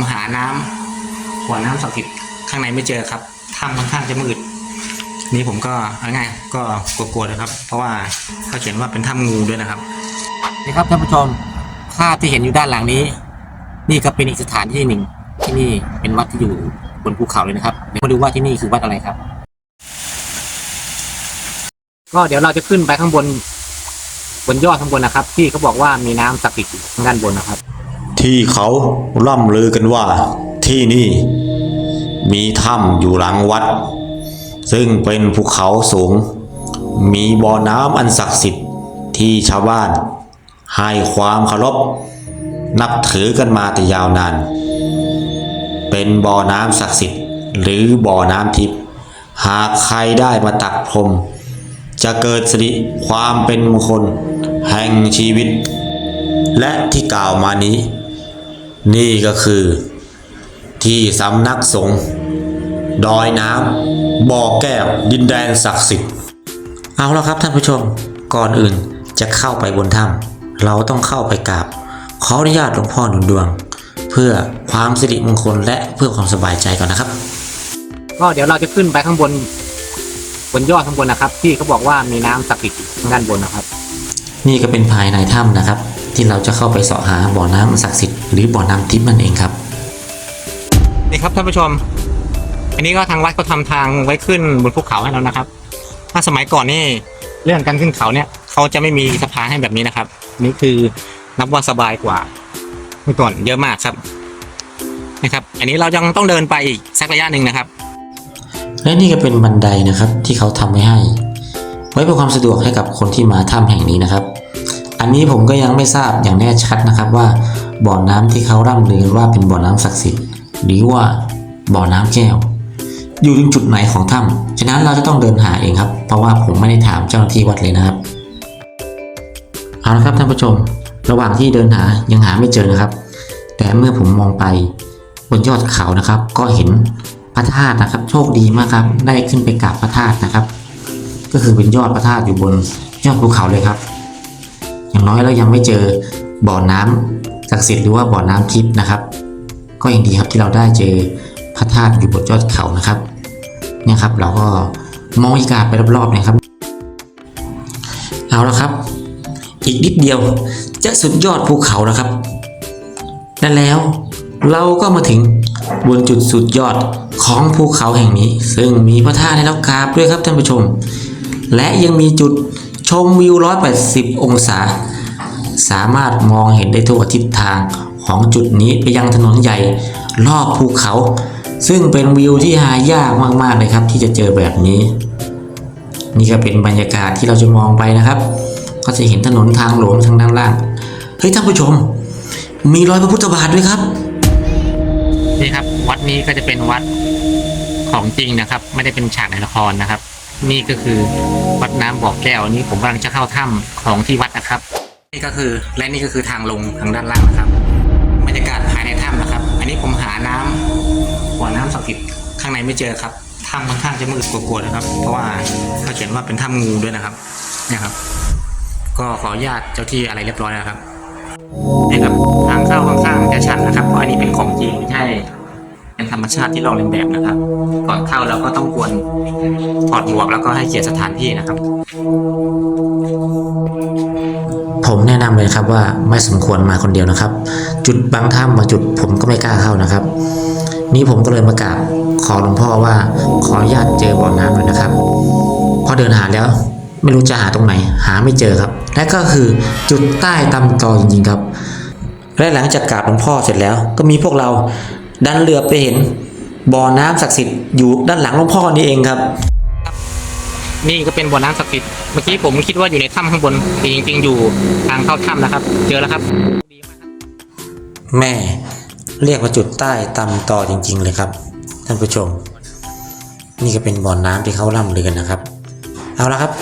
มหาน้ำหัวน้ำศักดิ์สิทธิ์ข้างในไม่เจอครับถ้ำค่อนข้างจะมืดนี่ผมก็เอาง่ายก็กลัวๆนะครับ เพราะว่าเขาเขียนว่าเป็นถ้ำงูด้วยนะครับนี่ครับท่านผู้ชมภาพที่เห็นอยู่ด้านหลังนี้ นี่ก็เป็นอีกสถานที่หนึ่ง ที่นี่เป็นวัดที่อยู่บนภูเขาเลยนะครับเดี๋ยวมาดูว่าที่นี่คือวัดอะไรครับ ก็เดี๋ยวเราจะขึ้นไปข้างบนบนยอดข้างบนนะครับ ที่เขาบอกว่ามีน้ำศักดิ์สิทธิ์อยู่ข้างด้านบนนะครับ ที่เขาล่ำลือกันว่าที่นี่มีถ้ำอยู่หลังวัด ซึ่งเป็นภูเขาสูง มีบ่อน้ำอันศักดิ์สิทธิ์ที่ชาวบ้าน ให้ความเคารพนับถือกันมาแต่ยาวนาน เป็นบ่อน้ำศักดิ์สิทธิ์ หรือบ่อน้ำทิพย์หากใครได้มาตักพรม จะเกิดสิริความเป็นมงคลแห่งชีวิต และที่กล่าวมานี้ นี่ก็คือที่สำนักสงฆ์ดอยน้ำบ่อแก้ว ดินแดนศักดิ์สิทธิ์ เอาแล้วครับท่านผู้ชม ก่อนอื่นจะเข้าไปบนถ้ำเราต้องเข้าไปกราบ ขออนุญาตหลวงพ่อหนุนดวง เพื่อความสิริมงคลและเพื่อความสบายใจก่อนนะครับ ก็เดี๋ยวเราจะขึ้นไปข้างบน บนยอดข้างบนนะครับ ที่เขาบอกว่ามีน้ำศักดิ์สิทธิ์อยู่ข้างด้านบนนะครับ นี่ก็เป็นภายในถ้ำนะครับ ที่เราจะเข้าไปเสาะหาบ่อน้ำศักดิ์สิทธิ์หรือบ่อน้ำทิพย์นั่นเองครับนี่ครับท่านผู้ชม อันนี้ก็ทางวัดก็ทำทางไว้ขึ้นบนภูเขาให้แล้วนะครับ ถ้าสมัยก่อนนี่เรื่องการขึ้นเขาเนี่ยเขาจะไม่มีสะพานให้แบบนี้นะครับ นี่คือนับว่าสบายกว่าเมื่อก่อนเยอะมากครับนะครับ อันนี้เรายังต้องเดินไปอีกสักระยะหนึ่งนะครับ และนี่ก็เป็นบันไดนะครับที่เขาทำไว้ให้ ไว้เพื่อความสะดวกให้กับคนที่มาถ้ำแห่งนี้นะครับ อันนี้ผมก็ยังไม่ทราบอย่างแน่ชัดนะครับว่าบ่อน้ำที่เขาร่ำลือว่าเป็นบ่อน้ำศักดิ์สิทธิ์หรือว่าบ่อน้ำแก้ว อยู่ตรงจุดไหนของถ้ำฉะนั้นเราจะต้องเดินหาเองครับ เพราะว่าผมไม่ได้ถามเจ้าหน้าที่วัดเลยนะครับเอาละครับท่านผู้ชม ระหว่างที่เดินหายังหาไม่เจอนะครับ แต่เมื่อผมมองไปบนยอดเขานะครับ ก็เห็นพระธาตุนะครับ โชคดีมากครับ ได้ขึ้นไปกราบพระธาตุนะครับ ก็คือเป็นยอดพระธาตุอยู่บนยอดภูเขาเลยครับ อย่างน้อยเรายังไม่เจอบ่อน้ำศักดิ์สิทธิ์หรือว่าบ่อน้ำทิพย์นะครับ ก็ยังดีครับที่เราได้เจอพระธาตุอยู่บนยอดเขานะครับเนี่ยครับเราก็มองอากาศไปรอบๆนะครับ เอาละครับ อีกนิดเดียวจะสุดยอดภูเขาแล้วครับและแล้วเราก็มาถึงบนจุดสุดยอดของภูเขาแห่งนี้ ซึ่งมีพระธาตุให้เรากราบด้วยครับท่านผู้ชม และยังมีจุดชมวิว 180 องศา สามารถมองเห็นได้ทั่วทิศทางของจุดนี้ไปยังถนนใหญ่รอบภูเขา ซึ่งเป็นวิวที่หายากมากๆเลยครับ ที่จะเจอแบบนี้ นี่ก็เป็นบรรยากาศที่เราจะมองไปนะครับ ก็จะเห็นถนนทางหลวงทางด้านล่างเฮ้ยท่านผู้ชม มีรอยพระพุทธบาทด้วยครับนี่ครับ วัดนี้ก็จะเป็นวัดของจริงนะครับ ไม่ได้เป็นฉากในละครนะครับ นี่ก็คือวัดน้ำบ่อแก้วนี่ผมกำลังจะเข้าถ้ำของที่วัดนะครับ นี่ก็คือและนี่ก็คือทางลงทางด้านล่างนะครับบรรยากาศภายในถ้ำนะครับ อันนี้ผมหาน้ำหัวน้ำศักดิ์สิทธิ์ข้างในไม่เจอครับถ้ำค่อนข้างจะมืดกลัวๆนะครับ เพราะว่าเขาเขียนว่าเป็นถ้ำงูด้วยนะครับเนี่ยครับ ก็ขออนุญาตเจ้าที่อะไรเรียบร้อยแล้วครับนี่ครับทางเข้าค่อนข้างจะชันนะครับเพราะอันนี้เป็นของจริงไม่ใช่เป็นธรรมชาติที่เราเลียนแบบนะครับ ก่อนเข้าเราก็ต้องควรถอดหมวกแล้วก็ให้เกียรติสถานที่นะครับ นะนำเลยครับว่าไม่สมควรมาคนเดียวนะครับ จุดบางถ้ำบางจุดผมก็ไม่กล้าเข้านะครับ นี่ผมก็เลยมากราบขอหลวงพ่อว่าขออนุญาตเจอบ่อน้ำหน่อยนะครับ พอเดินหาแล้วไม่รู้จะหาตรงไหน หาไม่เจอครับ และก็คือจุดใต้ตำตอจริงๆครับ และหลังจากกราบหลวงพ่อเสร็จแล้ว ก็มีพวกเราดันเรือไปเห็นบ่อน้ำศักดิ์สิทธิ์อยู่ด้านหลังหลวงพ่อนี่เองครับ นี่ก็เป็นบ่อน้ำศักดิ์สิทธิ์เมื่อกี้ผมคิดว่าอยู่ในถ้ำข้างบนจริงๆ อยู่ทางเข้าถ้ำนะครับ เจอแล้วครับ แม่เรียกว่าจุดใต้ตำต่อจริง ๆ เลยครับ ท่านผู้ชม นี่ก็เป็นบ่อน้ำที่เขาล่ำลือกันนะครับ เอาละครับ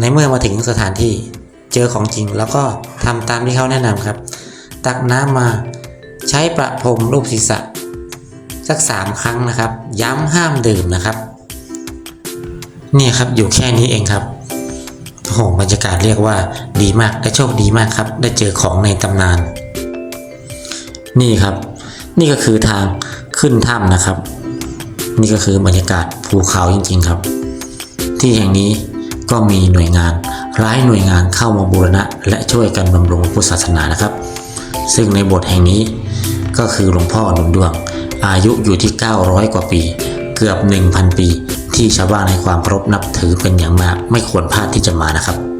ในเมื่อมาถึงสถานที่เจอของจริง แล้วก็ทำตามที่เขาแนะนำครับ ตักน้ำมาใช้ประพรมรูปศีรษะสักสามครั้งนะครับ ย้ำห้ามดื่มนะครับ เนี่ยครับอยู่แค่นี้เองครับโอ้โหบรรยากาศเรียกว่าดีมากและโชคดีมากครับ ได้เจอของในตำนาน นี่ครับ นี่ก็คือทางขึ้นถ้ำนะครับ นี่ก็คือบรรยากาศภูเขาจริงๆครับ ที่แห่งนี้ก็มีหน่วยงานหลายหน่วยงานเข้ามาบูรณะ และช่วยกันบำรุงพุทธศาสนานะครับ ซึ่งในบทแห่งนี้ก็คือหลวงพ่อหนุนดวง อายุอยู่ที่ 900 กว่าปี เกือบ 1,000 ปี ที่ชาวบ้านให้ความเคารพนับถือเป็นอย่างมาก ไม่ควรพลาดที่จะมานะครับ